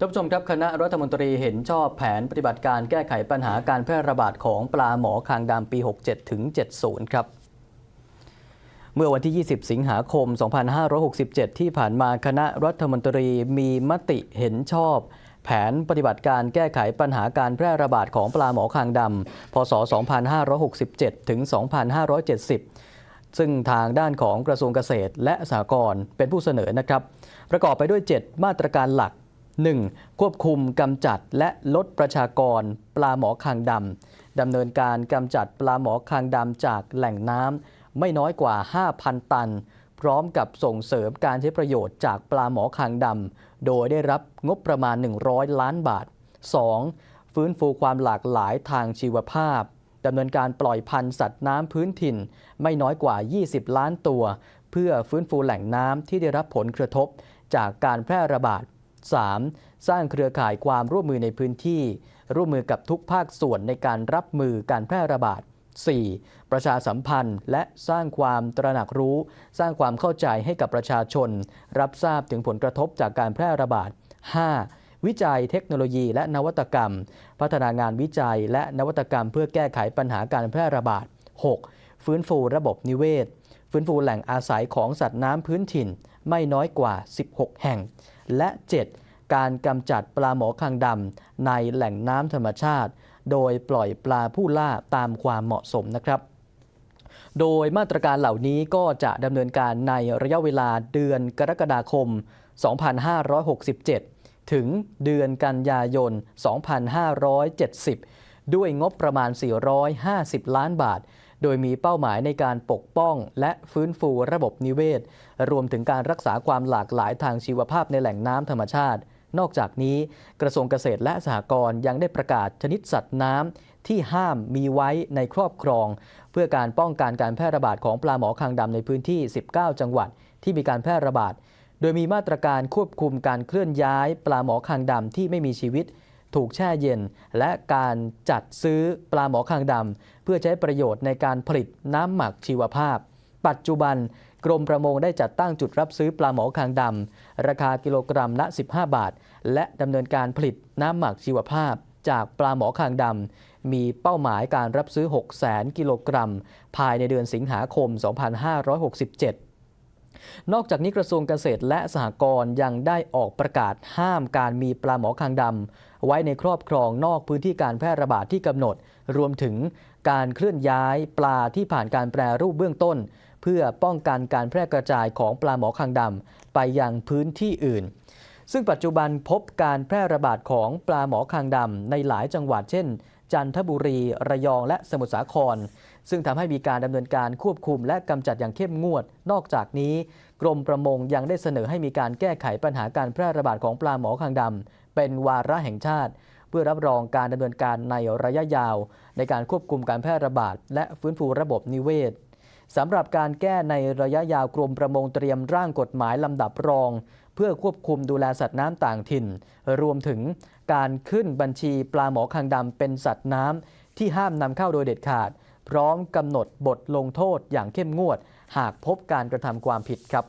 ท่านผู้ชมครับคณะรัฐมนตรีเห็นชอบแผนปฏิบัติการแก้ไขปัญหาการแพร่ระบาดของปลาหมอคางดำปี 67 ถึง 70 ครับ เมื่อวันที่ 20 สิงหาคม 2567 ที่ผ่านมาคณะรัฐมนตรีมีมติเห็นชอบ แผนปฏิบัติการแก้ไขปัญหาการแพร่ระบาดของปลาหมอคางดำพศ 2567 ถึง 2570 ซึ่งทางด้านของกระทรวงเกษตรและสหกรณ์เป็นผู้เสนอนะครับ ประกอบไปด้วย 7 มาตรการหลัก 1. ควบคุมกำจัดและลดประชากรปลาหมอคางดำดำเนินการกำจัดปลาหมอคางดำจากแหล่งน้ำไม่น้อยกว่า 5,000 ตัน พร้อมกับส่งเสริมการใช้ประโยชน์จากปลาหมอคางดำโดยได้รับงบประมาณ 100 ล้านบาท 2. ฟื้นฟูความหลากหลายทางชีวภาพดำเนินการปล่อยพันธุ์สัตว์น้ำพื้นถิ่น ไม่น้อยกว่า 20 ล้านตัว เพื่อฟื้นฟูแหล่งน้ำที่ได้รับผลกระทบจากการแพร่ระบาด 3. สร้างเครือข่ายความร่วมมือในพื้นที่ ร่วมมือกับทุกภาคส่วนในการรับมือการแพร่ระบาด 4. ประชาสัมพันธ์ และสร้างความตระหนักรู้ สร้างความเข้าใจให้กับประชาชน รับทราบถึงผลกระทบจากการแพร่ระบาด 5. วิจัยเทคโนโลยีและนวัตกรรม พัฒนางานวิจัยและนวัตกรรม เพื่อแก้ไขปัญหาการแพร่ระบาด 6. ฟื้นฟูระบบนิเวศ ฟื้นฟูแหล่งอาศัยของสัตว์น้ำพื้นถิ่น ไม่น้อยกว่า 16 แห่ง และ 7. การกำจัดปลาหมอคางดำในแหล่งน้ำธรรมชาติ โดยปล่อยปลาผู้ล่าตามความเหมาะสมนะครับโดยมาตรการเหล่านี้ก็จะดำเนินการในระยะเวลาเดือนกรกฎาคม 2567 ถึงเดือนกันยายน 2570 ด้วยงบประมาณ 450 ล้านบาท โดยมีเป้าหมายในการปกป้อง และฟื้นฟูระบบนิเวศ รวมถึงการรักษาความหลากหลายทางชีวภาพในแหล่งน้ำธรรมชาติ นอกจากนี้ กระทรวงเกษตรและสหกรณ์ยังได้ประกาศชนิดสัตว์น้ำที่ห้ามมีไว้ในครอบครอง เพื่อการป้องกันการแพร่ระบาดของปลาหมอคางดำในพื้นที่ 19 จังหวัด ที่มีการแพร่ระบาด โดยมีมาตรการควบคุมการเคลื่อนย้าย ปลาหมอคางดำที่ไม่มีชีวิต ถูกแช่เย็น และการจัดซื้อปลาหมอคางดำเพื่อใช้ประโยชน์ในการผลิตน้ำหมักชีวภาพ ปัจจุบันกรมประมงได้จัดตั้งจุดรับซื้อปลาหมอคางดำราคากิโลกรัมละ 15 บาท และดำเนินการผลิตน้ำหมักชีวภาพ จากปลาหมอคางดำมีเป้าหมายการรับซื้อ 6 0 0 0 0 กิโลกรัม ภายในเดือนสิงหาคม 2567 นอกจากนี้กระทรวงเกษตรและสหกรณ์ยังได้ออกประกาศห้ามการมีปลาหมอคางดำไว้ในครอบครองนอกพื้นที่การแพร่ระบาดที่กำหนด รวมถึงการเคลื่อนย้ายปลาที่ผ่านการแปรรูปเบื้องต้น เพื่อป้องกันการแพร่กระจายของปลาหมอคางดำไปยังพื้นที่อื่น ซึ่งปัจจุบันพบการแพร่ระบาดของปลาหมอคางดำในหลายจังหวัดเช่น จันทบุรี ระยองและสมุทรสาคร ซึ่งทำให้มีการดำเนินการควบคุมและกำจัดอย่างเข้มงวด นอกจากนี้ กรมประมงยังได้เสนอให้มีการแก้ไขปัญหาการแพร่ระบาดของปลาหมอคางดำเป็นวาระแห่งชาติ เพื่อรับรองการดำเนินการในระยะยาว ในการควบคุมการแพร่ระบาด และฟื้นฟูระบบนิเวศสำหรับการแก้ในระยะยาวกรมประมงเตรียมร่างกฎหมายลำดับรอง เพื่อควบคุมดูแลสัตว์น้ำต่างถิ่น รวมถึงการขึ้นบัญชีปลาหมอคางดำเป็นสัตว์น้ำที่ห้ามนำเข้าโดยเด็ดขาด พร้อมกำหนดบทลงโทษอย่างเข้มงวด หากพบการกระทำความผิดครับ